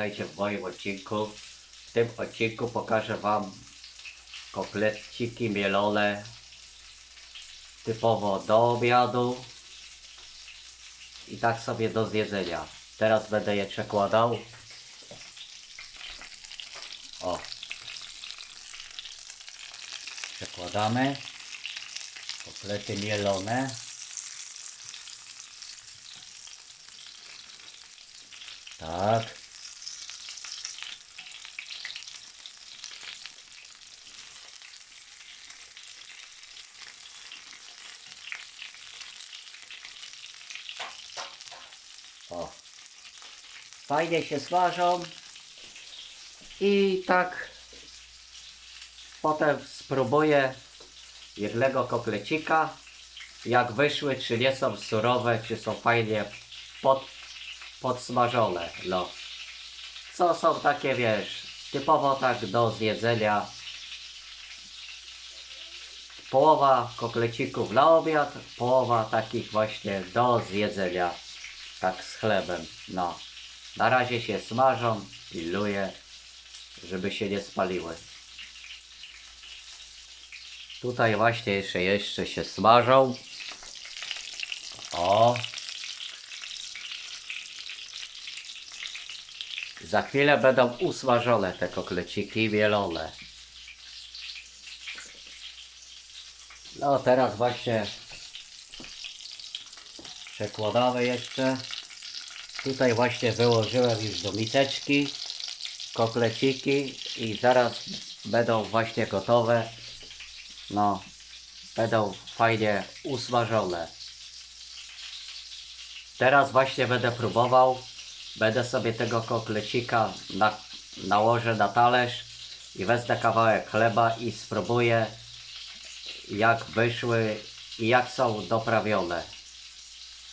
Witajcie w moim odcinku. W tym odcinku pokażę Wam kotleciki mielone typowo do obiadu i tak sobie do zjedzenia. Teraz będę je przekładał. O. Przekładamy. Kotlety mielone. Tak. Fajnie się smażą. I tak potem spróbuję jednego koplecika. Jak wyszły, czy nie są surowe, czy są fajnie pod, podsmażone. No. Co są takie, wiesz, typowo tak do zjedzenia. Połowa kotlecików na obiad, połowa takich właśnie do zjedzenia. Tak z chlebem. No. Na razie się smażą, pilnuję, żeby się nie spaliły. Tutaj właśnie jeszcze, jeszcze się smażą. O. Za chwilę będą usmażone te kokleciki mielone. No teraz właśnie przekładamy jeszcze. Tutaj właśnie wyłożyłem już do miseczki kokleciki i zaraz będą właśnie gotowe. No, będą fajnie usmażone. Teraz właśnie będę próbował. Będę sobie tego koklecika na, nałożę na talerz i wezmę kawałek chleba i spróbuję jak wyszły i jak są doprawione.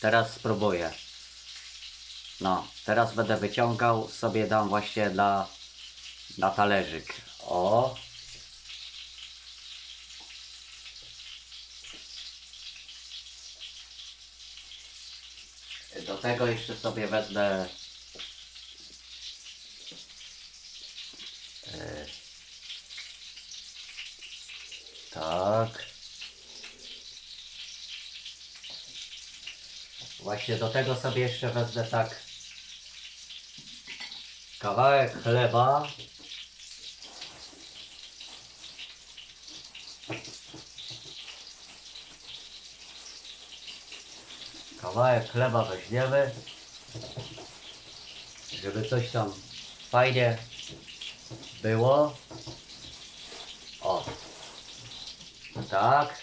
Teraz spróbuję. No, teraz będę wyciągał, sobie dam właśnie na, na talerzyk. O! Do tego jeszcze sobie wezmę e, tak. Właśnie do tego sobie jeszcze wezmę tak kawałek chleba. Kawałek chleba weźmiemy, żeby coś tam fajnie było. O, tak.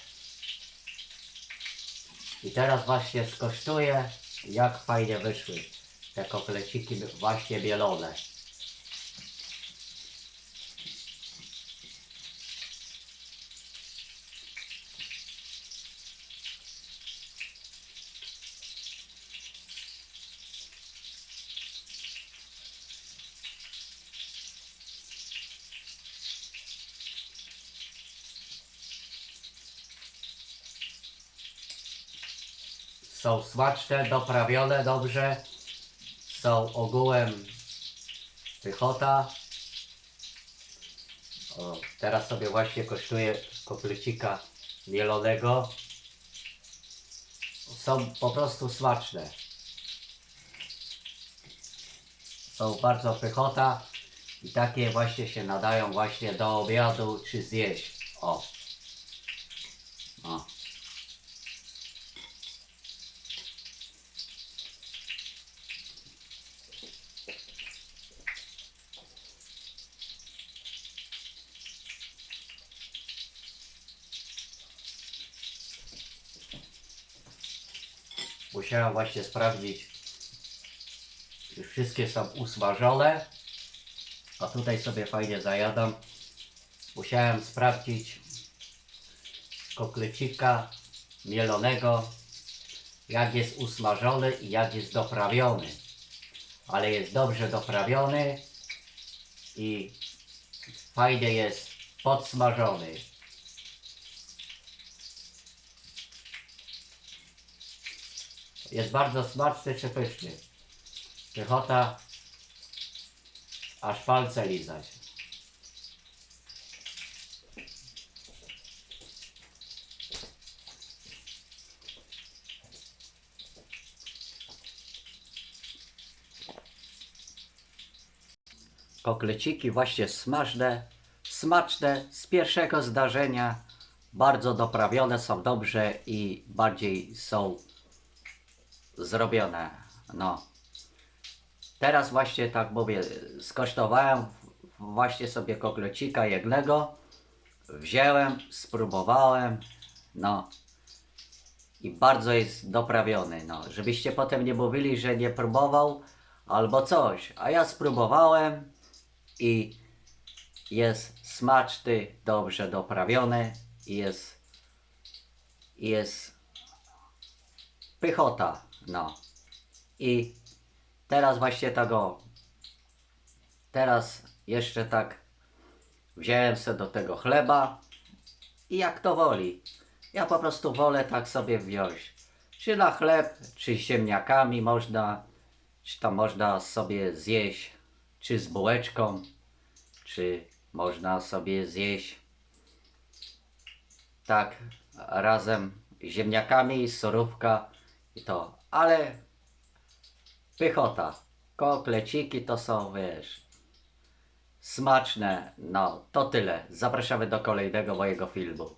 I teraz właśnie skosztuję, jak fajnie wyszły te kokleciki właśnie bielone. Są smaczne, doprawione dobrze. Są ogółem pychota. O, teraz sobie właśnie kosztuje koplecika mielonego. Są po prostu smaczne. Są bardzo pychota i takie właśnie się nadają właśnie do obiadu czy zjeść. O. O. Musiałem właśnie sprawdzić. Wszystkie są usmażone. A tutaj sobie fajnie zajadam. Musiałem sprawdzić koklecika mielonego, jak jest usmażony i jak jest doprawiony. Ale jest dobrze doprawiony i fajnie jest podsmażony. Jest bardzo smaczny, przepyszny. Pychota aż palce lizać. Kokleciki właśnie smaczne, smaczne z pierwszego zdarzenia, bardzo doprawione są dobrze i bardziej są zrobione. No. Teraz właśnie tak mówię, skosztowałem właśnie sobie koklecika jednego, wziąłem, spróbowałem, no. I bardzo jest doprawiony, no, żebyście potem nie mówili, że nie próbował albo coś, a ja spróbowałem i jest smaczny, dobrze doprawiony i jest jest pychota, no i teraz właśnie tego teraz jeszcze tak wziąłem sobie do tego chleba i jak to woli. Ja po prostu wolę tak sobie wziąć. Czy na chleb, czy z ziemniakami można, czy to można sobie zjeść, czy z bułeczką, czy można sobie zjeść tak razem z ziemniakami, surówka i to. Ale pychota, kokleciki to są, wiesz, smaczne. No, to tyle. Zapraszamy do kolejnego mojego filmu.